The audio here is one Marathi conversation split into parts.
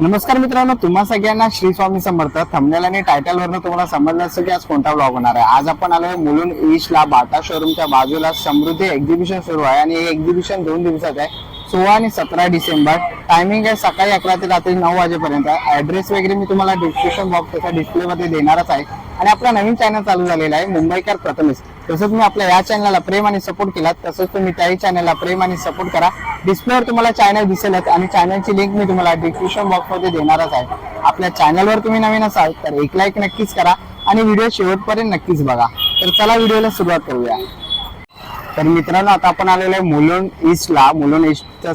नमस्कार मित्रांनो तुम्हा सगळ्यांना श्री स्वामी समर्थ. थंबनेल आणि टायटल वरनं तुम्हाला समजलं असतं की आज कोणता ब्लॉग होणार आहे. आज आपण आलोय मुलुंड ईशला बाटा शोरूमच्या बाजूला. समृद्धी एक्झिबिशन सुरू आहे आणि हे एक्झिबिशन दोन दिवसाचं आहे. सोळा आणि सतरा डिसेंबर. टायमिंग आहे सकाळी अकरा ते रात्री नऊ वाजेपर्यंत. ऍड्रेस वगैरे मी तुम्हाला डिस्क्रिप्शन बॉक्स त्याच्या डिस्प्लेमध्ये देणारच आहे. आणि आपला नवीन चॅनल चालू झालेला आहे मुंबईकर प्रथमेश. तसंच मी आपल्या या चॅनलला प्रेम आणि सपोर्ट केला तसंच तुम्ही त्याही चॅनलला प्रेम आणि सपोर्ट करा. डिस्प्लेवर तुम्हाला चॅनल दिसेलच आणि चॅनलची लिंक मी तुम्हाला डिस्क्रिप्शन बॉक्समध्ये देणारच आहे. आपल्या चॅनलवर तुम्ही नवीन असाल तर एक लाईक नक्कीच करा आणि व्हिडिओ शेवटपर्यंत नक्कीच बघा. तर चला व्हिडिओला सुरुवात करूया. तर मित्रांनो आता आपण आलेलो आहे मुलुंड ईस्टला. मुलुंड ईस्टच्या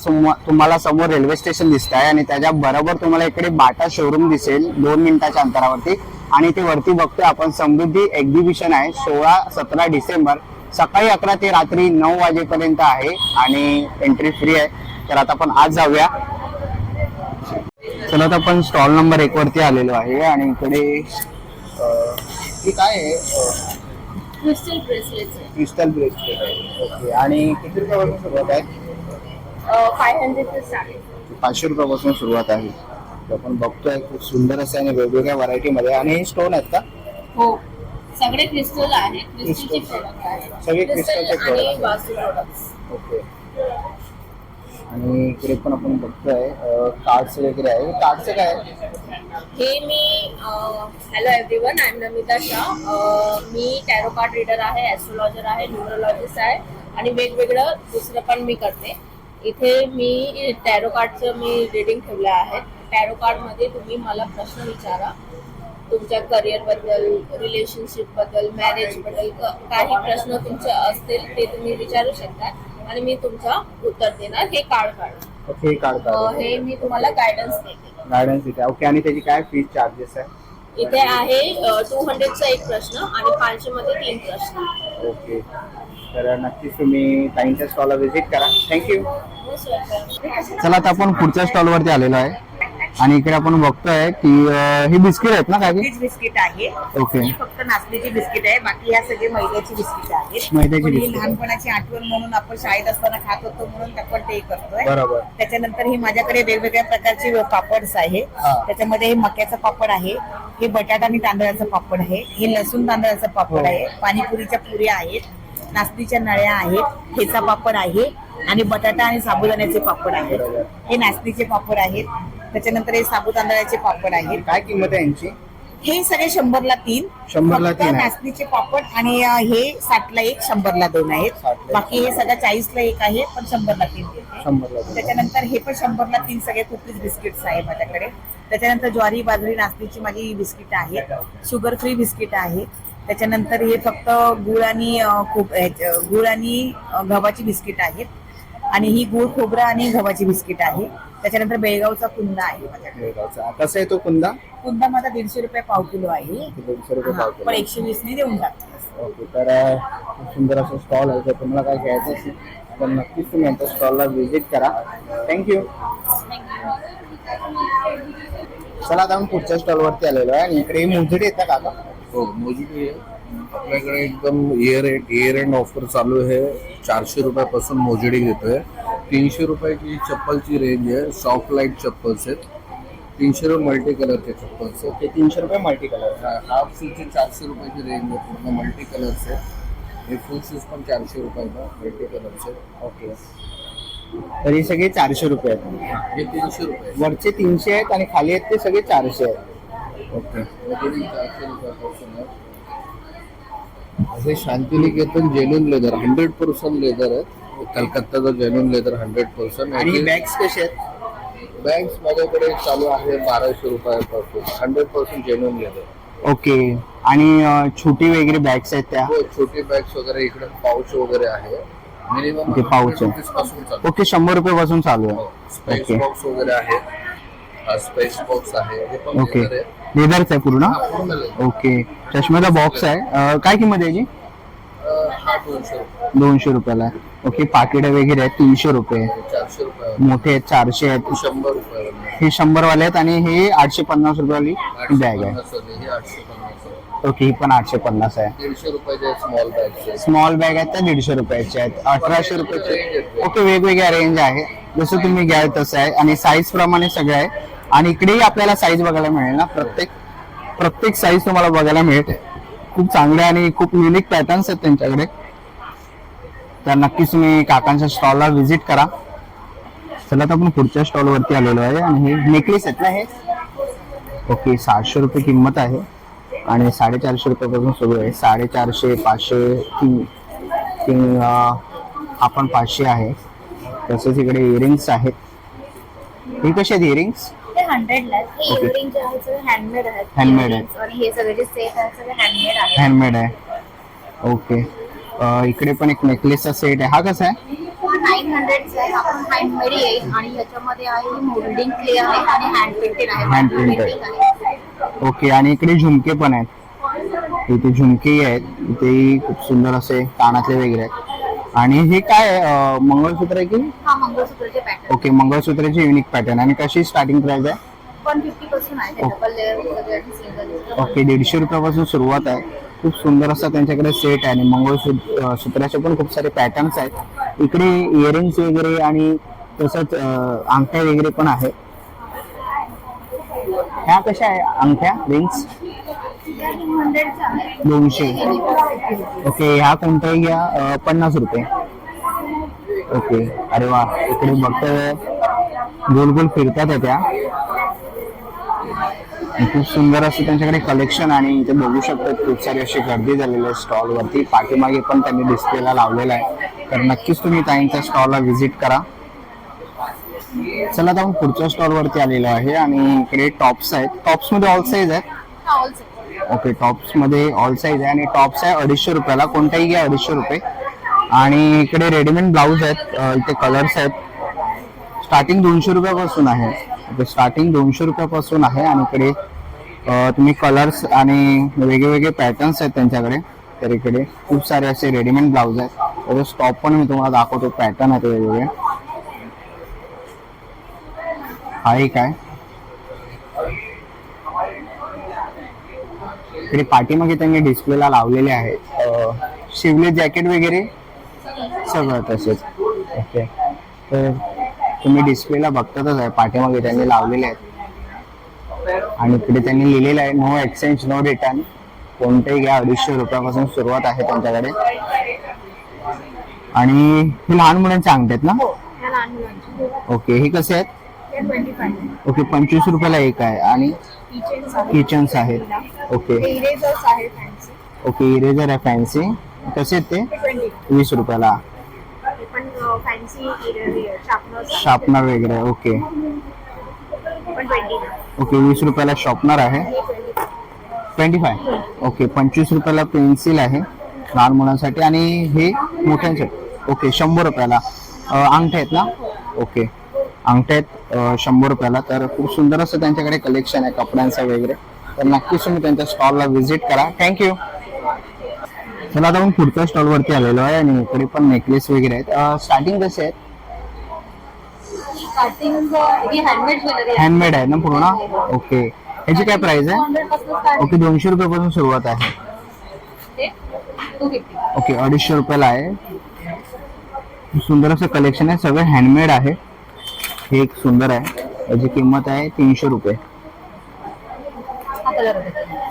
तुम्हाला समोर रेल्वे स्टेशन दिसत आहे आणि त्याच्या बरोबर तुम्हाला इकडे बाटा शोरूम दिसेल दोन मिनिटाच्या अंतरावरती. आणि ते वरती बघतोय आपण समृद्धी एक्झिबिशन आहे सोळा सतरा डिसेंबर. सकाळी अकरा ते रात्री नऊ वाजेपर्यंत आहे आणि एंट्री फ्री आहे. तर आता आपण आज जाऊया. चला आता आपण स्टॉल नंबर एक वरती आलेलो आहे आणि इकडे काय आहे? क्रिस्टल ब्रेसलेट्स क्रिस्टल ब्रेसलेट आहे ओके आणि किती रुपयापासून सुरुवात आहे? फाय हंड्रेड पाचशे रुपयापासून सुरुवात आहे. तर आपण बघतोय खूप सुंदर असं आणि वेगवेगळ्या व्हरायटी मध्ये. आणि हे स्टोन आहेत का? हो. सगळे क्रिस्टल आहे क्रिस्टलचे सगळे क्रिस्टल crystalचे आणि product. वास्तू प्रोडक्ट्स ओके आणि इकडे पण आपण बघतोय कार्ड्स वगैरे आहे. कार्डचं काय आहे? हे मी hello everyone I am Namita Shah me tarot card reader आहे ॲस्ट्रोलॉजर आहे न्यूमरोलॉजिस्ट आहे आणि वेगवेगळं दुसरं पण मी करते. इथे मी टॅरो कार्डचं मी रिडिंग ठेवलं आहे. टॅरो कार्डमध्ये तुम्ही मला प्रश्न विचारा. तुमच्या करिअरबद्दल रिलेशनशिपबद्दल मॅरेजबद्दल काही प्रश्न तुमचे असतील ते तुम्ही विचारू शकता आणि मी तुमचं उत्तर देणार. हे कार्ड काढू. ओके हे कार्ड हे मी तुम्हाला गायडन्स देते. गायडन्स इथे ओके आणि त्याची काय फीस चार्जेस आहे? इथे आहे टू हंड्रेडचा एक प्रश्न आणि पाचशे मध्ये तीन प्रश्न. ओके तर नक्कीच तुम्ही ताईंच्या स्टॉलला व्हिजिट करा. Thank you welcome. चला आता आपण पुढच्या स्टॉल वरती आलेलो आहे. आणि इकडे आपण बघतोय की ही बिस्किट आहेत ना हीच बिस्किट आहे ओके. ही फक्त नाचणीची बिस्किट आहे बाकी ह्या सगळे मैद्याची बिस्किट आहेत. मैद्याची पण ही बिस्किट. आहे. लहानपणाची आठवण म्हणून आपण शाळेत असताना खात होतो म्हणून आपण ते करतोय. बरोबर. त्याच्यानंतर ही माझ्याकडे वेगवेगळ्या प्रकारचे पापड्स आहे. हा. त्याच्यामध्ये हे मक्याचं पापड आहे. हे बटाटा आणि तांदळाचं पापड आहे. हे लसूण तांदळाचं पापड हो. आहे. पाणीपुरीच्या पुऱ्या आहेत. नाचणीच्या नळ्या आहेत. ठेचा पापड आहे. आणि बटाटा आणि साबुदाण्याचे पापड आहेत. बरोबर. हे नाचणीचे पापड आहेत. त्याच्यानंतर हे साबू तांदळाचे पापड आहेत. काय किंमत आहे यांची? हे सगळे शंभरला तीन. शंभरला फक्त तीन आहे. नाचणीचे पापड आणि अं, हे साठला एक शंभरला दोन आहेत. साठला एक. बाकी हे सगळं चाळीसला एक आहे पण शंभरला तीन देते. शंभरला दोन. त्याच्यानंतर हे पण शंभरला तीन सगळे कुकीज बिस्किट्स आहे माझ्याकडे. त्याच्यानंतर ज्वारी बाजरी नाचणीची माझी बिस्किट आहेत. शुगर फ्री बिस्किट आहे त्याच्यानंतर हे फक्त गुळ आणि अं, ह्याच्या- गुळ आणि अं, गव्हाची बिस्किट आहेत. आणि ही गुळ खोबरं आणि गव्हाची बिस्किट आहे त्याच्यानंतर बेळगावचा कुंदा आहे माझ्याकडे. बेळगावचा. कसा आहे तो कुंदा? कुंदा माझा दीडशे रुपये पाव किलो आहे. दोनशे रुपये हा, पाव पण किलो. एकशे वीस ने देऊन टाकते. ओके तर अं, खूप सुंदर असं स्टॉल आहे. जर तुम्हाला काय घ्यायचं असेल तर नक्कीच तुम्ही यांच्या स्टॉलला व्हिजिट करा. थँक्यू चला आता आपण पुढच्या स्टॉल वरती आलेलो आहे आणि इकडे मोजडी येतात काका? हो मोजडी आहे. आपल्याकडे एकदम year end year end offer चालू आहे. चारशे रुपयापासून मोजडी घेतोय. तीनशे रुपयाची चप्पलची रेंज आहे सॉफ्ट लाइट चप्पल्स आहेत. तीनशे रुपये मल्टी कलरचे चप्पल्स आहेत. ते तीनशे रुपये मल्टी कलर हा- हाफ शूजचे चारशे रुपयाची रेंज आहे पूर्ण मल्टी कलरचे हे फुल शूज पण चारशे रुपयाला मल्टी कलरचे ओके. तर हे सगळे चारशे रुपये आहेत. हे तीनशे रुपये वरचे तीनशे आहेत आणि खाली आहेत ते सगळे चारशे आहेत. ओके. चारशे रुपयापासून आहे हे Shantiniketan genuine leather hundred percent leather आहे कलकत्ताचं जेन्युन लेदर हंड्रेड पर्सेंट आणि बॅग्स कसे आहेत? बॅग्स माझ्याकडे चालू आहे बाराशे रुपयापासून hundred percent genuine leather okay. आणि छोटी वगैरे बॅग्स आहेत त्या? हो छोटी बॅग्स वगैरे इकडे पाऊच वगैरे आहे. मिनिमम आहे. पासून ओके शंभर रुपये पासून चालू आहे. Space okay. बॉक्स वगैरे आहे. हा स्पेस बॉक्स आहे. हे ओके. लेदरच आहे. पूर्ण? हा. ओके. चष्म्याचा बॉक्स आहे. काय किंमत आहे हा रुपये. दोनशे रुपयाला आहे. ओके पाकिट वगैरे आहेत तीनशे रुपये. चारशे रुपये. मोठे आहेत चारशे आहेत. शंभर रुपये हे शंभर वाले आहेत आणि हे आठशे पन्नास रुपयावाली बॅग आहे. पन्नास वाले, हे आठशे पन्नास आहे. ओके ही पण आठशे पन्नास आहे. दीडशे रुपयाचे स्मॉल बॅग आहेत. त्या दीडशे रुपयाच्या आहेत. अठराशे रुपयाचे. ओके वेगवेगळ्या रेंज आहे. जसं तुम्ही घ्याल तसं आहे. आणि साईज प्रमाणे सगळं आहे. आणि इकडेही आपल्याला साईज बघायला मिळेल ना. प्रत्येक प्रत्येक साईज तुम्हाला बघायला मिळते. खूप चांगले आणि खूप युनिक पॅटर्न्स आहेत त्यांच्याकडे. तर नक्कीच तुम्ही काकांच्या स्टॉलला व्हिजिट करा. चला तर आपण पुढच्या स्टॉल वरती आलेलो आहे आणि हे नेकलेस आहेत ना हे? ओके सहाशे रुपये किंमत आहे. आणि साडेचारशे रुपयापासून सुरू आहे. साडेचारशे पाचशे तीन तीन आपण पाचशे आहे. तसेच इकडे इयरिंग्स आहेत. हे कसे आहेत इयरिंग्स हे जे आहे हँडमेड हँडमेड हँडमेड आहे. ओके इकडे पण एक नेकलेसचा सेट आहे. हा कसा आहे? हा नाईन हंड्रेडचा आहे. आपण हँडमेड येईल. आणि ह्याच्यामध्ये आहे मोल्डिंग क्ले आहे आणि हँड पेंटेड आहे. Hand painted. Painting आहे. ओके आणि इकडे झुमके पण आहेत. इथे झुमकेही आहेत. इथेही खूप सुंदर असे कानातले वगैरे आहेत. आणि हे काय आहे? अं, मंगळसूत्र आहे की? हा मंगळसूत्रचे पॅटर्न ओके मंगळसूत्राचे युनिक पॅटर्न आणि कशी स्टार्टिंग प्राइस आहे? वन फिफ्टी पासून आहे. डबल लेअर वगैरे सिंगल ओके दीडशे रुपयापासून सुरुवात आहे. खूप सुंदर असं त्यांच्याकडे सेट आहे आणि मंगळसूत्र सूत्राचे पण खूप सारे पॅटर्न्स आहेत. इकडे इयरिंग्स वगैरे आणि तसंच अंगठ्या वगैरे पण आहे ह्या कशा आहे अंगठ्या रिंग्स दोनशे. ओके ह्या कोणत्याही घ्या पन्नास रुपये. ओके अरे वा इकडे बघतोय. गोल गोल फिरतात त्या. खूप सुंदर असं त्यांच्याकडे कलेक्शन आणि इथे बघू शकतात खूप सारी अशी गर्दी झालेली आहे स्टॉल वरती. पाठीमागे पण त्यांनी डिस्प्लेला लावलेला आहे. तर नक्कीच तुम्ही ताईंच्या स्टॉलला व्हिजिट करा. चला आता आपण पुढच्या स्टॉल वरती आलेलो आहे आणि इकडे टॉप्स आहेत. टॉप्समध्ये ऑल साईज आहेत? ओके टॉप्समध्ये ऑल साईज आहे आणि टॉप्स आहे अडीचशे रुपयाला. कोणताही घ्या अडीचशे रुपये. आणि इकडे रेडीमेड ब्लाऊज आहेत. इथे कलर्स आहेत. स्टार्टिंग दोनशे रुपयापासून आहे. म्हणजे ओके स्टार्टिंग दोनशे रुपयापासून आहे आणि इकडे तुम्ही कलर्स आणि वेगवेगळे पॅटर्न्स आहेत त्यांच्याकडे. तर इकडे खूप सारे असे रेडीमेड ब्लाऊज आहेत. तर स्टॉप पण मी तुम्हाला दाखवतो. पॅटर्न आहेत वेगवेगळे. हा एक आहे. इकडे पाठीमागे त्यांनी डिस्प्लेला लावलेले आहेत. शिवले जॅकेट वगैरे? सगळं तसेच. ओके तर तुम्ही डिस्प्लेला बघतातच आहे. पाठीमागे त्यांनी लावलेले आहेत. आणि इकडे त्यांनी लिहिलेलं आहे नो एक्सचेंज नो रिटर्न कोणतेही घ्या अडीचशे रुपयापासून सुरुवात आहे त्यांच्याकडे. आणि हे लहान मुलांचे अंगठे आहेत ना ओके हे कसे आहेत? ओके पंचवीस रुपयाला एक आहे. आणि किचन्स आहेत. ओके ओके इरेजर आहे फॅन्सी कसे आहेत ते? वीस रुपयाला. फॅन्सी शार्पनर वगैरे ओके ओके वीस रुपयाला शॉर्पनर आहे. ट्वेंटी फाय ओके पंचवीस रुपयाला पेन्सिल आहे लहान मुलांसाठी. आणि हे मोठ्यांसाठी ओके शंभर रुपयाला. अंगठे आहेत ना? ओके अंगठे आहेत शंभर रुपयाला. तर खूप सुंदर असं त्यांच्याकडे कलेक्शन आहे कपड्यांचं वगैरे. तर नक्कीच तुम्ही त्यांच्या स्टॉलला व्हिजिट करा. थँक्यू चला आता आपण पुढच्या स्टॉल वरती आलेलो आहे आणि इकडे पण नेकलेस वगैरे आहेत. स्टार्टिंग कसे आहेत? स्टार्टिंग ही हँडमेड आहे. ना पूर्ण? ओके ह्याची काय प्राइस आहे? ओके दोनशे रुपयापासून सुरुवात आहे. ओके अडीचशे रुपयाला आहे. सुंदर असं कलेक्शन आहे. सगळं हँडमेड आहे. हे एक सुंदर आहे. याची किंमत आहे तीनशे रुपये. हा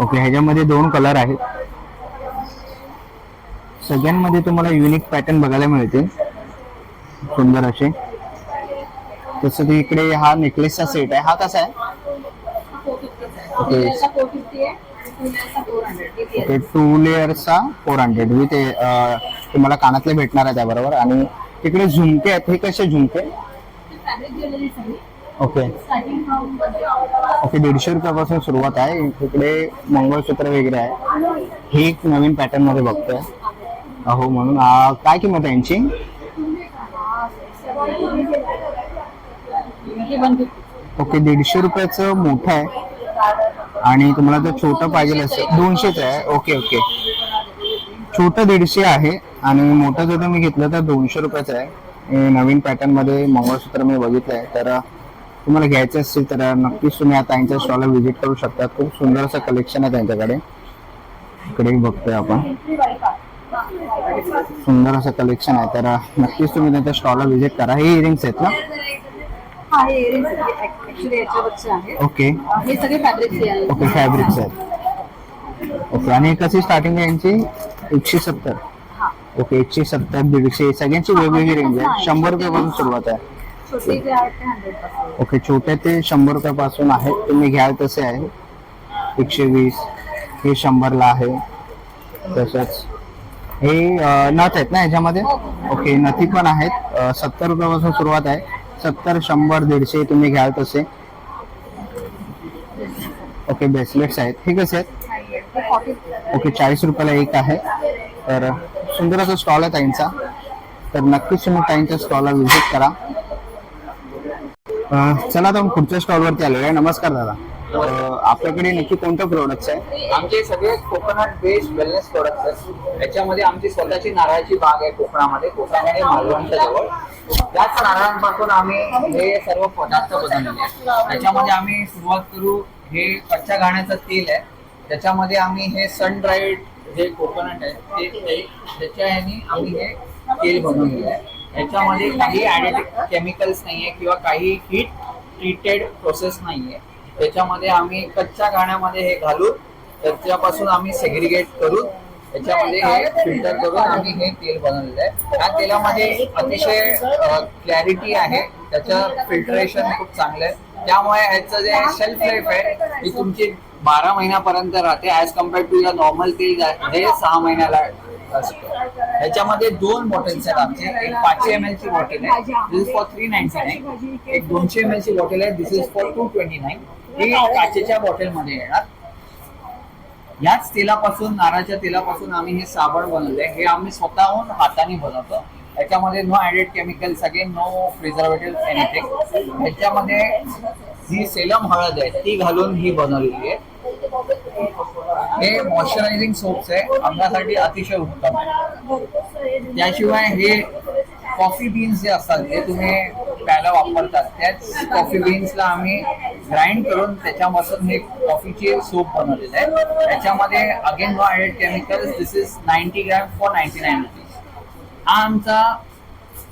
ओके ह्याच्यामध्ये दोन कलर आहेत. सगळ्यांमध्ये तुम्हाला युनिक पॅटर्न बघायला मिळते. सुंदर असे. तसं ते इकडे हा नेकलेसचा सेट आहे. हा कसा आहे? ओके टू इयर्सचा फोर हंड्रेड मी ते लेअरचा फोर हंड्रेड विथ तुम्हाला कानातले भेटणार आहे त्याबरोबर. आणि तिकडे झुमके आहेत. हे कसे झुमके? ओके ओके दीडशे रुपयापासून सुरुवात आहे. इकडे मंगळसूत्र वगैरे आहे. हे एक नवीन पॅटर्नमध्ये बघतोय. अहो म्हणून आ, काय किंमत आहे यांची? ओके दीडशे रुपयाचं मोठं आहे. आणि तुम्हाला जर छोटं पाहिजे असेल दोनशेच आहे. Okay okay. छोटं दीडशे आहे आणि मोठं जर तुम्ही घेतलं तर दोनशे रुपयाचं आहे. हे नवीन पॅटर्नमध्ये मंगळसूत्र मी बघितलं आहे तर तुम्हाला घ्यायचं असेल तर नक्कीच तुम्ही आता यांच्या स्टॉलला व्हिजिट करू शकता. खूप सुंदर असं कलेक्शन आहे त्यांच्याकडे. इकडे बघतोय आपण. सुंदर असं कलेक्शन आहे. तर नक्कीच तुम्ही त्यांच्या स्टॉलला व्हिजिट करा. हे इयरिंग्स आहेत ना? हा हे ओके हे सगळे ओके फॅब्रिक्स आहेत. ओके आणि कशी स्टार्टिंग आहे यांची? एकशे सत्तर. हा. ओके एकशे सत्तर दीडशे. सगळ्यांची वेगवेगळी रेंज आहे. शंभर रुपयापासून सुरुवात आहे. ओके छोटे ते शंभर रुपयापासून आहेत तुम्ही घ्याल तसे आहे. एकशे वीस. हे शंभरला आहे. तसंच. हे नथ आहेत ना ह्याच्यामध्ये? ओके नथी पण आहेत. सत्तर रुपयापासून सुरुवात आहे. सत्तर शंभर दीडशे तुम्ही घ्याल तसे. ओके ब्रेसलेट्स आहेत. हे कसे आहेत? ओके चाळीस रुपयाला एक आहे. तर सुंदर असा स्टॉल आहे ताईंचा. तर नक्कीच तुम्ही ताईंच्या स्टॉलला व्हिजिट करा. चला आता आपण पुढच्या स्टॉलवरती आलेलो आहे. नमस्कार दादा. आपल्याकडे नक्की कोणतं प्रोडक्ट आहे? आमचे सगळे कोकोनट बेस्ड वेलनेस प्रोडक्ट आहेत. याच्यामध्ये आमची स्वतःची नारळाची बाग आहे कोकणामध्ये. कोकणामध्ये मालवणच्या जवळ. त्याच नारळांपासून आम्ही हे सर्व पदार्थ बनवलेले आहेत. त्याच्यामध्ये आम्ही सुरुवात करू हे कच्च्या घाण्याचं तेल आहे. त्याच्यामध्ये आम्ही हे सन ड्राईड जे कोकोनट आहे ते त्याच्या ह्यानी आम्ही हे तेल बनवलेलं आहे. याच्यामध्ये काही ॲडिटिव्ह केमिकल्स नाहीये किंवा काही हीट ट्रीटेड प्रोसेस नाहीये. त्याच्यामध्ये आम्ही कच्च्या गाण्यामध्ये हे घालून त्याच्यापासून आम्ही सेग्रिगेट करून त्याच्यामध्ये हे फिल्टर करून आम्ही हे तेल बनवलेलं आहे. त्या तेलामध्ये अतिशय क्लॅरिटी आहे. त्याचं फिल्टरेशन खूप चांगलं आहे. त्यामुळे ह्याचं जे शेल्फ लाईफ आहे ती तुमची बारा महिन्यापर्यंत राहते ॲज कंपेअर टू या नॉर्मल तेल हे सहा महिन्याला असतं. ह्याच्यामध्ये दोन बॉटल्स आहेत आमचे. एक पाचशे एम एल ची बॉटल आहे. This is for three ninety nine एक दोनशे एम एल ची बॉटल आहे. This is for two twenty nine ही काचेच्या बॉटलमध्ये येणार. याच तेलापासून नारळाच्या तेलापासून आम्ही हे साबण बनवलंय. हे आम्ही स्वतःहून हाताने बनवतो. याच्यामध्ये no added chemicals again no preservative anything याच्यामध्ये जी सेलम हळद आहे ती घालून ही बनवलेली आहे. हे मॉइश्चरायझिंग सोप्स आहे. अंगासाठी अतिशय उत्तम आहे. त्याशिवाय हे कॉफी बीन्स जे असतात ते तुम्ही प्यायला वापरतात त्याच कॉफी बीन्सला आम्ही ग्राइंड करून त्याच्यापासून हे कॉफीचे सूप बनवलेलं आहे त्याच्यामध्ये again no added chemicals this is ninety gram for ninety nine rupees हा आमचा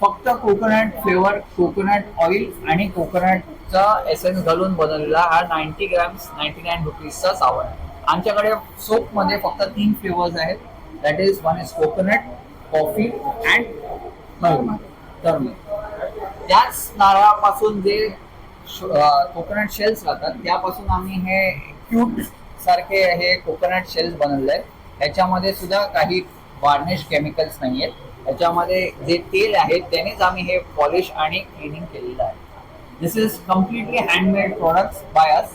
फक्त कोकोनट फ्लेवर कोकोनट ऑइल आणि कोकोनटचा एसेन्स घालून बनवलेला हा नाईन्टी ग्रॅम्स नाईन्टी नाईन रुपीजचा साबण आहे. आमच्याकडे सोपमध्ये फक्त तीन फ्लेवर्स आहेत. That is one is coconut coffee and turmeric त्याच नारळापासून जे कोकोनट शेल्स राहतात त्यापासून आम्ही हे क्यूट सारखे हे कोकोनट शेल्स बनवले आहेत ह्याच्यामध्ये सुद्धा काही वार्निश केमिकल्स नाही आहेत ह्याच्यामध्ये जे तेल आहे त्यानेच आम्ही हे पॉलिश आणि क्लिनिंग केलेलं आहे. This is completely handmade products by us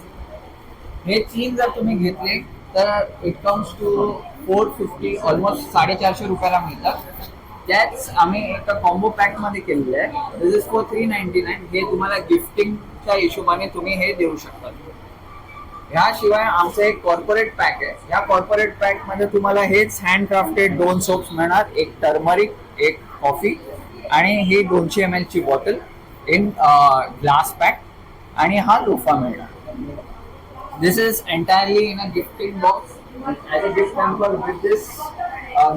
हे चीन जर तुम्ही घेतले तर it comes to four fifty almost साडेचारशे रुपयाला मिळतात. त्याच आम्ही एका कॉम्बो पॅकमध्ये केलेलं आहे. This is for three ninety nine हे तुम्हाला गिफ्टिंगच्या हिशोबाने तुम्ही हे देऊ शकता. ह्याशिवाय आमचं एक कॉर्पोरेट पॅक आहे. या कॉर्पोरेट पॅकमध्ये तुम्हाला हेच हँडक्राफ्टेड दोन सोप्स मिळणार. एक टर्मरिक एक कॉफी आणि ही दोनशे एम एलची बॉटल इन ग्लास पॅक आणि हा लोफा मिळणार. This is entirely in a gifting box as a gift with this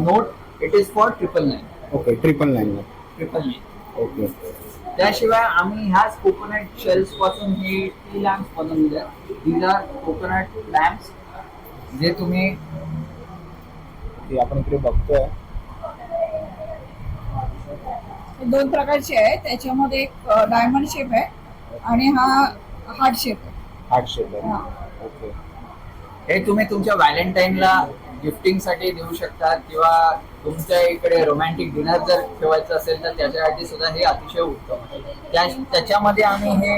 note it is for triple nine okay triple nine triple nine okay त्याशिवाय आम्ही ह्याच कोकोनट शेल्सपासून हे टी लॅम्प बनवलेले दीज आर कोकोनट लॅम्प्स जे तुम्ही ते आपण इकडे बघतोय. दोन प्रकारचे आहे त्याच्यामध्ये एक डायमंड शेप आहे आणि हा हार्ट शेप आहे. हार्ट शेप हा. ओके हे तुम्ही तुमच्या व्हॅलेंटाईनला गिफ्टिंगसाठी देऊ शकता किंवा तुमच्या इकडे रोमॅन्टिक डिनर जर ठेवायचं असेल तर त्याच्यासाठी सुद्धा हे अतिशय उत्तम. त्या त्याच्यामध्ये आम्ही हे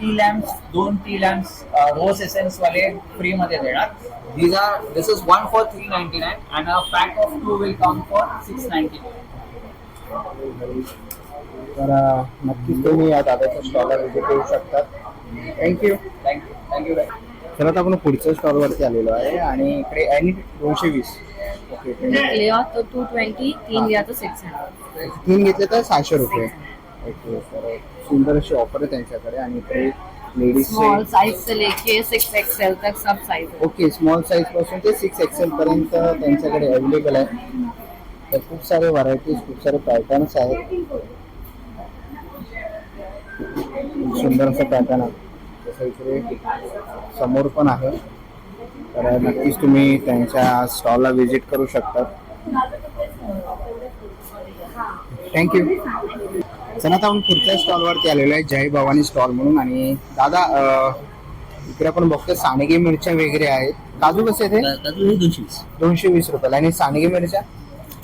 टी लॅम्प्स दोन टी लॅम्प्स रोज एसेन्स वाले फ्री मध्ये देणार. These are this is one for three ninety nine and a pack of two will come for six ninety तर अं, नक्कीच तुम्ही या दादाच्या स्टॉलला व्हिजिट करू शकता. थँक्यू थँक्यू थँक्यू तर आता आपण पुढच्या स्टॉलवरती आलेलो आहे आणि इकडे आणि दोनशे वीस. ओके लिहा तो टू ट्वेंटी तीन लिहा तो सिक्स हंड्रेड तीन घेतले तर सहाशे रुपये. ओके तर सुंदर अशी ऑफर आहे त्यांच्याकडे आणि इकडे लेडीज स्मॉल साइज से लेके सिक्स एक्सएल तक सब साइज है ओके स्मॉल साईजपासून ते सिक्स एक्सेल पर्यंत त्यांच्याकडे अवेलेबल आहे. तर खूप सारे व्हरायटीज खूप सारे पॅटर्न्स आहेत. सुंदर असं पॅटर्न आहे. तसं इकडे समोर पण आहे. तर नक्कीच तुम्ही त्यांच्या स्टॉलला व्हिजिट करू शकता. थँक्यू चला आता आपण पुढच्या स्टॉलवरती आलेलो आहे जय भवानी स्टॉल म्हणून. आणि दादा इकडे आपण बघतो सांडगे मिरच्या वगैरे आहेत. काजू कसे आहेत हे? काजू हे दोनशे वीस. दोनशे वीस रुपयाला. आणि सांडगे मिरच्या?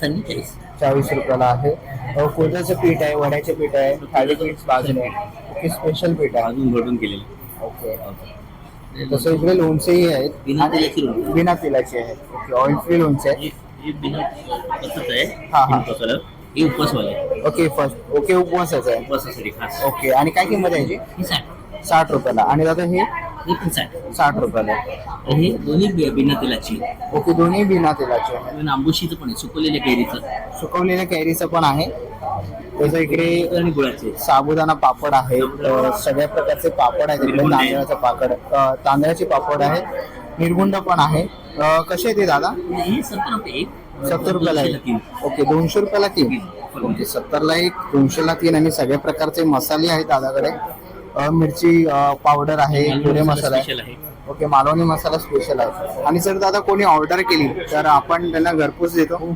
चाळीस चाळीस रुपयाला आहे. अं, कोळ्याचं पीठ आहे वड्याचे पीठ आहे थालीपीठ बाजूने ओके स्पेशल पीठ आहे. अजून भरून केलेले. ओके. तसं इकडे लोणचेही आहेत. बिना तेलाची लोणचे. बिना तेलाचे आहेत. ओके ऑइल फ्री लोणचे आहे हे हे बिना उपवासाचं आहे. हा, हा. बिन उपवासाला. हे उपवासवाले. आहे. ओके फर्स्ट ओके उपवासाचं आहे. उपवासासाठी खास. ओके आणि काय किंमत आहे याची? हे साठ. साठ रुपयाला. आणि दादा हे? हे पण साठ. साठ रुपयाला. आहे. हे दोन्ही बि- बिना तेलाची. ओके दोन्ही बिना तेलाचे आहे आणि आंबोशीचं पण आहे. सुकवलेल्या कैरीचं. सुकवलेल्या कैरीचं पण आहे. तसं इकडे गुळाचे साबुदाणा पापड आहे सगळ्या प्रकारचे पापड आहेत. इकडे. तांदळाचं पापड तांदळाचे पापड आहे निर्गुंड पण आहे. कसे आहे ते दादा? हे सत्तर रुपयाला. एक ओके दोनशे रुपयाला तीन. ओके सत्तरला एक दोनशेला तीन आणि सगळ्या प्रकारचे मसाले आहेत दादाकडे. मिरची पावडर आहे पुरे मसाला आहे. आहे. ओके मालवणी मसाला स्पेशल आहे. आणि जर दादा कोणी ऑर्डर केली तर आपण त्यांना घरपोच देतो.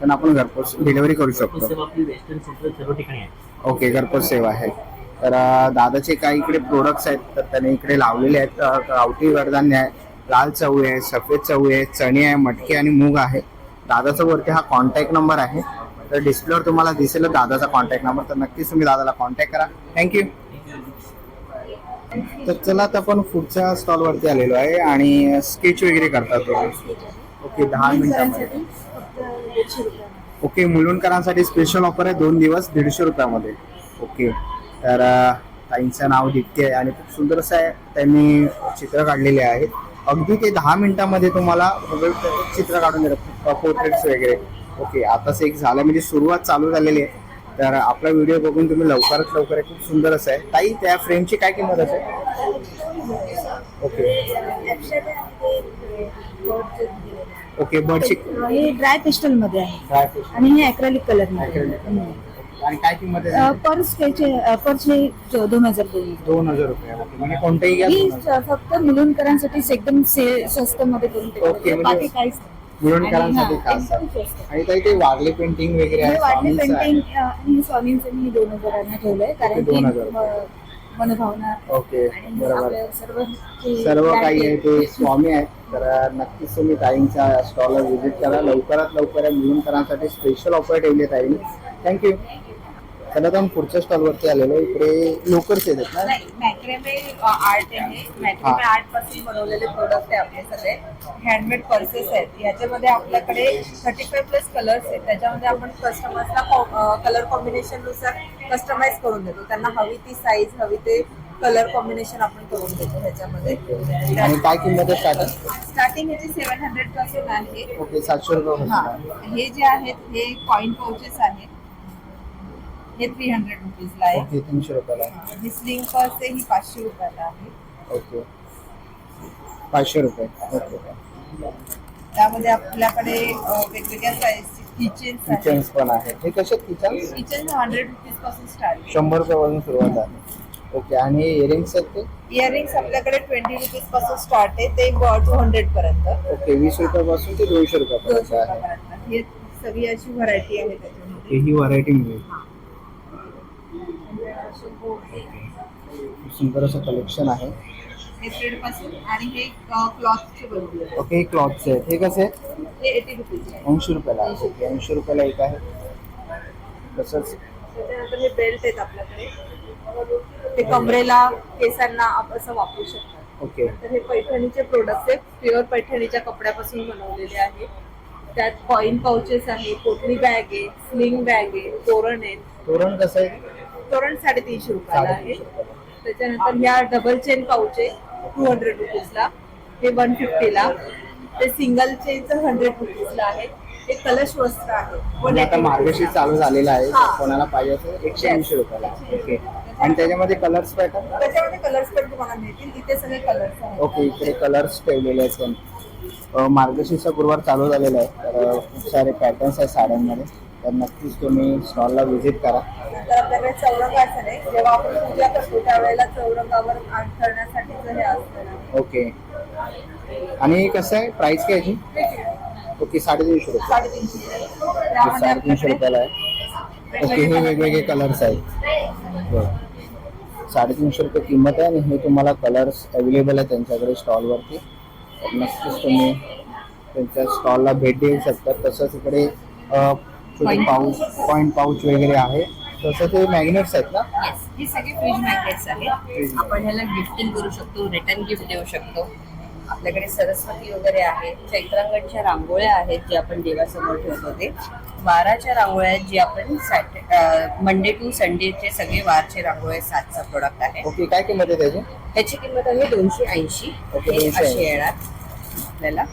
त्यांना आपण घरपोच डिलिव्हरी करू शकतो. सेवा आपली वेस्टर्न सेंट्रल सर्व ठिकाणी आहे. ओके घरपोच सेवा आहे. तर अं, दादाचे काही इकडे प्रोडक्ट्स आहेत तर त्याने इकडे लावलेले आहेत. अं, गावठी कडधान्य आहे लाल चवळी आहे सफेद चवळी आहे चणे आहे मटकी आणि मूग आहे. दादाचा वरती हा कॉन्टॅक्ट नंबर आहे. तर डिस्प्लेवर तुम्हाला दिसेल दादाचा कॉन्टॅक्ट नंबर तर नक्कीच तुम्ही दादाला कॉन्टॅक्ट करा. थँक्यू तर चला आता आपण पुढच्या स्टॉल वरती आलेलो आहे आणि स्केच वगैरे करतात. ओके दहा मिनिटांमध्ये. ओके मुलुंडकरांसाठी स्पेशल ऑफर आहे दोन दिवस दीडशे रुपयामध्ये. ओके तर ताईंचं नाव दीप्ती आहे आणि खूप सुंदर असं आहे त्यांनी चित्र काढलेले आहेत अगदी ते दहा मिनिटामध्ये तुम्हाला चित्र काढून देतात पोर्ट्रेट्स वगैरे. ओके आताच एक झालं म्हणजे सुरुवात चालू झालेली आहे. तर आपला व्हिडिओ बघून तुम्ही लवकरात लवकर आहे. खूप सुंदर असं आहे. ताई त्या फ्रेमची काय किंमत असेल? ओके ओके बर्डची हे ड्राय पेस्टलमध्ये आहे? आणि हे अक्रेलिक कलरमध्ये Acrylic. आणि काय किंमत आहे अ, पर स्केच परचे दोन हजार दोन दोन हजार रुपये ओके. म्हणजे कोणतेही घ्या ही. स- फक्त मुलुंडकरांसाठीच एकदम से- स्वस्त मध्ये करून ओके, ठेवलं. म्हणजे बाकी काहीच नाही. मुलुंडकरांसाठी आणि खास आहे. एकदम स्वस्त. आणि ताई ते वारली पेंटिंग वगैरे आहे हे स्वामींचं आहे. पेंटिंग अ, आणि स्वामींचं मी दोन हजारांना ठेवलंय कारण की दोन हजार. अ, मनोभावना ओके आणि बरोबर. आपल्या सर्व जे सर्व brand काही आहे ते स्वामी आहेत. तर नक्कीच तुम्ही ताईंच्या स्टॉलला व्हिजिट करा. लवकरात लवकर या मुलुंडकरांसाठी स्पेशल ऑफर ठेवली आहे ताईंनी. थँक्यू तर आपण पुढच्या स्टॉलवरती आलेलो. इकडे लोकर्स येतात ना? नाही मॅक्रेमे आर्ट आहे. मॅक्रेमे. आर्टपासून बनवलेले प्रोडक्ट आहे आपले सगळे. हँडमेड पर्सेस आहेत. ह्याच्यामध्ये आपल्याकडे थर्टी फाय प्लस कलर्स आहेत. त्याच्यामध्ये आपण कस्टमर्सला कलर कॉम्बिनेशननुसार कस्टमाइज करून देतो. त्यांना हवी ती साईज हवी ते कलर कॉम्बिनेशन आपण करून देतो ह्याच्यामध्ये. आणि काय किंमत आहे स्टार्टिंग स्टार्टिंग ह्याची सेव्हन हंड्रेडपासून आहे. ओके सातशे रुपये हा. हे जे आहेत हे कॉइन पाउचेस आहेत. हे थ्री हंड्रेड रुपीजला आहे. ओके तीनशे रुपयाला आहे. ही स्लिंग पर्स आहे ही पाचशे रुपयाला आहे. ओके. पाचशे रुपये. ओके. त्यामध्ये आपल्याकडे अ, वेगवेगळ्या साईजचे किचन्स आहेत. किचन्स पण आहेत. हे कसे किचन किचन हंड्रेड रुपीजपासून स्टार्ट शंभर रुपयापासून सुरुवात आहे ओके आणि इयरिंग्स आहेत ते? इयरिंग्स आपल्याकडे ट्वेंटी रुपीजपासून स्टार्ट आहे. ते टू हंड्रेड पर्यंत. ओके वीस रुपयापासून ते दोनशे रुपयापर्यंत दोनशे आहे. रुपयापर्यंत. ही सगळी अशी व्हरायटी आहे त्याच्यामध्ये. ही व्हरायटी मिळेल सुंदर असं कलेक्शन आहे. हे आणि हे क्लॉथचे बनवले. ओके क्लॉथचे आहेत. हे कसे? हे ऐंशी रुपयाला. ओके ऐंशी रुपयाला एक आहे. तसंच. त्याच्यानंतर हे बेल्ट आहेत आपल्याकडे. ते कमरेला केसांना असं वापरू शकतात. ओके. तर हे पैठणीचे प्रोडक्ट्स आहेत. प्युअर पैठणीच्या कपड्यापासून बनवलेले आहे. त्यात कॉइन पाउचेस आहे पोटली बॅग आहे स्लिंग बॅग आहे तोरण आहेत. तोरण कसं आहे? तोरण साडेतीनशे रुपयाला आहे. त्याच्यानंतर ह्या डबल चेन पाऊच आहे टू हंड्रेड रुपीजला हे वन फिफ्टीला ते सिंगल चेनचं हंड्रेड रुपीजला आहे. हे कलश वस्त्र आहे. म्हणजे आता मार्गशीर चालू झालेला आहे. हा. कोणाला पाहिजे असेल एकशे ऐंशी रुपयाला. ओके आणि त्याच्यामध्ये कलर्स पॅटर्न त्याच्यामध्ये कलर्स पण तुम्हाला मिळतील. इथे सगळे कलर्स आहेत. ओके इकडे कलर्स ठेवलेले आहेत. पण मार्गशीर्ष गुरुवार चालू झालेला आहे. तर खूप सारे पॅटर्न्स आहेत साड्यांमध्ये. तर नक्कीच तुम्ही स्टॉलला व्हिजिट करा. तर आपल्याकडे चौरंग आसन आहे जेव्हा आपण पूजा करतो त्यावेळेला चौरंगावर आण करण्यासाठी हे असतं ओके आणि कसं आहे? प्राइस काय याची? ओके साडेतीनशे रुपये. साडेतीनशे. हे त्यामध्ये साडेतीनशे आपल्याकडे रुपयाला आहे. ओके हे वेगवेगळे कलर्स आहेत. बरं. साडेतीनशे रुपये किंमत आहे आणि हे तुम्हाला कलर्स अवेलेबल आहे त्यांच्याकडे स्टॉलवरती नक्कीच तुम्ही त्यांच्या स्टॉलला भेट देऊ शकता. तसंच इकडे अ, छोटे पाऊच पॉईंट पाऊच वगैरे आहे. तसं ते मॅग्नेट्स आहेत ना? येस हे सगळे फ्रीज मॅग्नेट्स आहेत. आपण ह्याला गिफ्टिंग करू शकतो रिटर्न गिफ्ट देऊ शकतो. आपल्याकडे सरस्वती वगैरे आहे चैत्रांगणच्या रांगोळ्या आहेत जे आपण देवासमोर ठेवतो ते. वाराच्या रांगोळ्या जे आपण मंडे टू संडेचे सगळे वारचे रांगोळ्या सातचा प्रोडक्ट आहे. ओके काय किंमत आहे त्याची? त्याची किंमत आहे दोनशे ऐंशी. ओके, 280. असे येणार आपल्याला.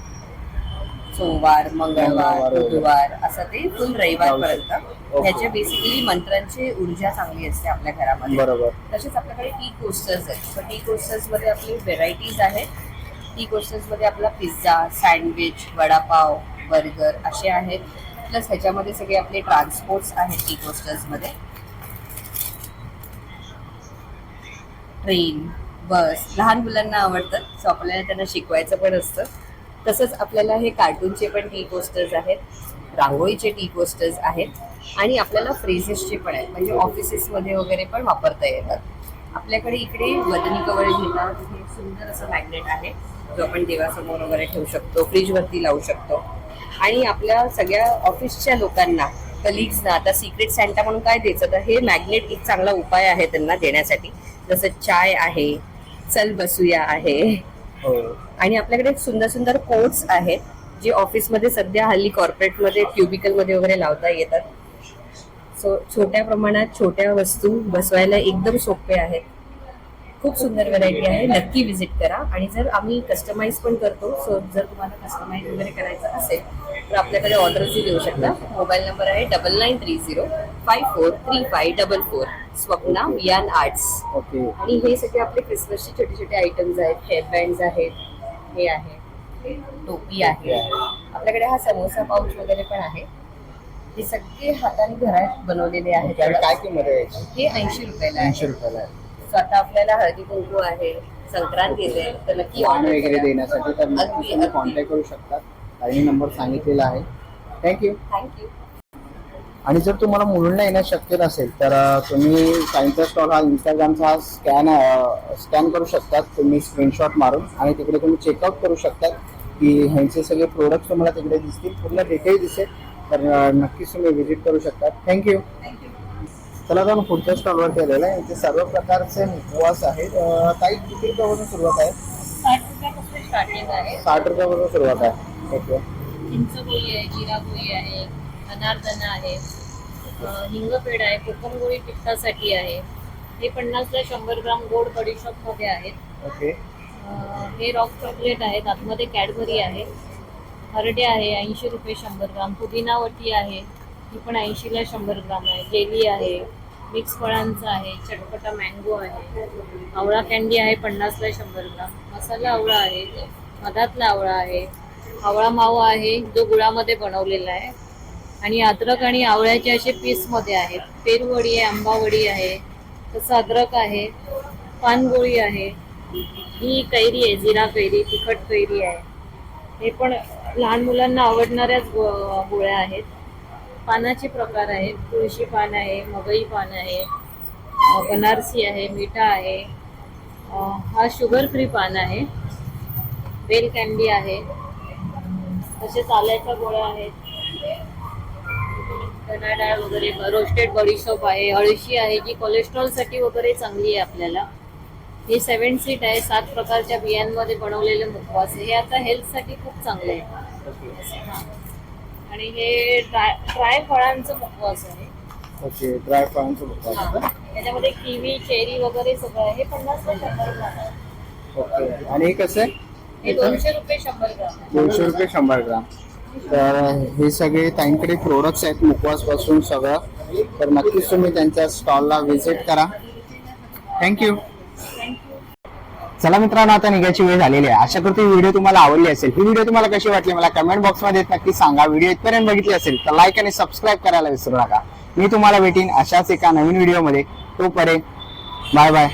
सोमवार मंगळवार. बुधवार असं ते फुल रविवारपर्यंत ओके. ह्याच्या बेसिकली मंत्रांची ऊर्जा चांगली असते आपल्या घरामध्ये. बरोबर. तसेच आपल्याकडे टी कोस्टर्स आहेत. तर टी कोस्टर्समध्ये आपली व्हेरायटीज आहेत. टी कोस्टर्समध्ये आपला पिझ्झा सँडविच वडापाव बर्गर असे आहेत. प्लस ह्याच्यामध्ये सगळे आपले ट्रान्सपोर्ट्स आहेत टी कोस्टर्समध्ये. ट्रेन बस लहान मुलांना आवडतं. सो आपल्याला त्यांना शिकवायचं पण असतं. तसंच आपल्याला हे कार्टूनचे पण टी पोस्टर्स आहेत रांगोळीचे टी पोस्टर्स आहेत आणि आपल्याला फ्रेझेसचे पण आहेत म्हणजे ऑफिसेसमध्ये वगैरे पण वापरता येतात. आपल्याकडे इकडे वदनी कवळ घेतात हे सुंदर असं मॅग्नेट आहे जो आपण देवासमोर वगैरे ठेवू शकतो फ्रीजवरती लावू शकतो. आणि आपल्या सगळ्या ऑफिसच्या लोकांना कलिग्सना आता सिक्रेट सँटा म्हणून काय द्यायचं तर हे मॅग्नेट एक चांगला उपाय आहे त्यांना देण्यासाठी. जसं चाय आहे चल बसूया आहे. आणि आपल्याकडे सुंदर सुंदर कोट्स आहेत जे ऑफिसमध्ये सध्या हल्ली कॉर्पोरेटमध्ये क्युबिकलमध्ये वगैरे लावता येतात. सो छोट्या प्रमाणात छोट्या वस्तू बसवायला एकदम सोपे आहेत. खूप सुंदर व्हरायटी आहे. नक्की विजिट करा. आणि जर आम्ही कस्टमाइज पण करतो सो जर तुम्हाला कस्टमाइज वगैरे करायचं असेल तर आपल्याकडे ऑर्डरही देऊ शकता मोबाईल नंबर आहे double nine three zero five four three five double four Swapna Viyaan arts okay आणि हे सगळे आपले क्रिसमसचे छोटे छोटे आयटम्स आहेत. हेअरबँड आहेत. हे आहे. टोपी आहे. आपल्याकडे हा समोसा पाऊच वगैरे पण आहे. हे सगळे हाताने घरात बनवलेले आहेत. काय किंमत आहे? हे ऐंशी रुपयाला ऐंशी रुपयाला आहे. So आता आपल्याला हळदी कुंकू आहे संक्रांत येते तर नक्की वाण order वगैरे करा. देण्यासाठी तर अगदी तुम्ही अगदी. कॉन्टॅक्ट करू शकता. नंबर सांगितलेला आहे. थँक्यू थँक्यू आणि जर तुम्हाला मुलुंडला येणं शक्य नसेल तर अं, तुम्ही सायन्सचा स्टॉल हा इंस्टाग्रामचा हा स्कॅन स्कॅन करू शकतात तुम्ही स्क्रीनशॉट मारून आणि तिकडे तुम्ही चेकआउट करू शकतात की ह्यांचे सगळे प्रोडक्ट तुम्हाला तिकडे दिसतील. पूर्ण डिटेल दिसेल. तर अं, नक्कीच तुम्ही व्हिजिट करू शकता. थँक्यू चला आता आपण पुढच्या स्टॉलवर केलेलं आहे. इथे सर्व प्रकारचे उपवास आहेत. काही किती रुपयापासून सुरुवात आहे? साठ रुपयापासून स्टार्टिंग आहे. साठ रुपयापासून सुरुवात आहे. ओके. चिंचगोळी आहे जिरागोळी आहे अनारदाना आहे हिंगपेड आहे कोकमगोळी आहे. हे पन्नासला शंभर ग्राम गोड आहेत. ओके. हे रॉक चॉकलेट आहेत. आतमध्ये कॅडबरी आहे. हरडे आहे ऐंशी रुपये शंभर ग्राम. पुदिनावटी आहे. ही पण ऐंशीला शंभर ग्राम आहे. जेली आहे. मिक्स फळांचं आहे चटपटा मँगो आहे आवळा कॅन्डी आहे पन्नासला शंभर ग्राम. मसाला आवळा आहे मधातला आवळा आहे आवळा मावा आहे जो गुळामध्ये बनवलेला आहे. आणि अद्रक आणि आवळ्याचे असे पीसमध्ये आहेत. पेरवडी आहे आंबावडी आहे तसं अद्रक आहे पानगोळी आहे ही कैरी आहे जिरा कैरी तिखट कैरी आहे. हे पण लहान मुलांना आवडणाऱ्याच गो- गोळ्या आहेत. पानाचे प्रकार आहेत. तुळशी पान आहे मगई पान आहे बनारसी आहे मिठा आहे हा शुगर फ्री पान आहे. बेल कॅन्डी आहे. तसेच आल्याच्या गोळ्या आहेत. डाळ वगैरे रोस्टेड बडीशॉप आहे. अळशी आहे जी कोलेस्ट्रॉलसाठी वगैरे चांगली आहे आपल्याला. हे सेवन सीट आहे. सात प्रकारच्या बियांमध्ये बनवलेले मुखवास हे आता हेल्थसाठी खूप चांगले आहे. आणि हे ड्राय ड्राय फळांचं मुखवास आहे. ओके ड्राय फ्रान्स हा. त्याच्यामध्ये किवी चेरी वगैरे सगळं आहे. हे पन्नासला शंभर ग्राम आहे. ओके आणि हे कसं आहे? हे दोनशे रुपये शंभर ग्राम आहे. दोनशे रुपये शंभर ग्राम. तर हे सगळे ताईंकडे प्रोडक्ट्स आहेत मुखवासपासून सगळं. तर नक्कीच तुम्ही त्यांच्या स्टॉलला व्हिजिट करा. थँक्यू चला मित्रांनो आता निघायची वेळ झालेली आहे. अशा करतो व्हिडिओ तुम्हाला आवडली असेल. ही व्हिडिओ तुम्हाला कशी वाटली मला कमेंट बॉक्समध्ये नक्की सांगा. व्हिडिओ इथपर्यंत बघितली असेल तर लाईक आणि सबस्क्राईब करायला विसरू नका. मी तुम्हाला भेटीन अशाच एका नवीन व्हिडिओमध्ये. तोपर्यंत बाय बाय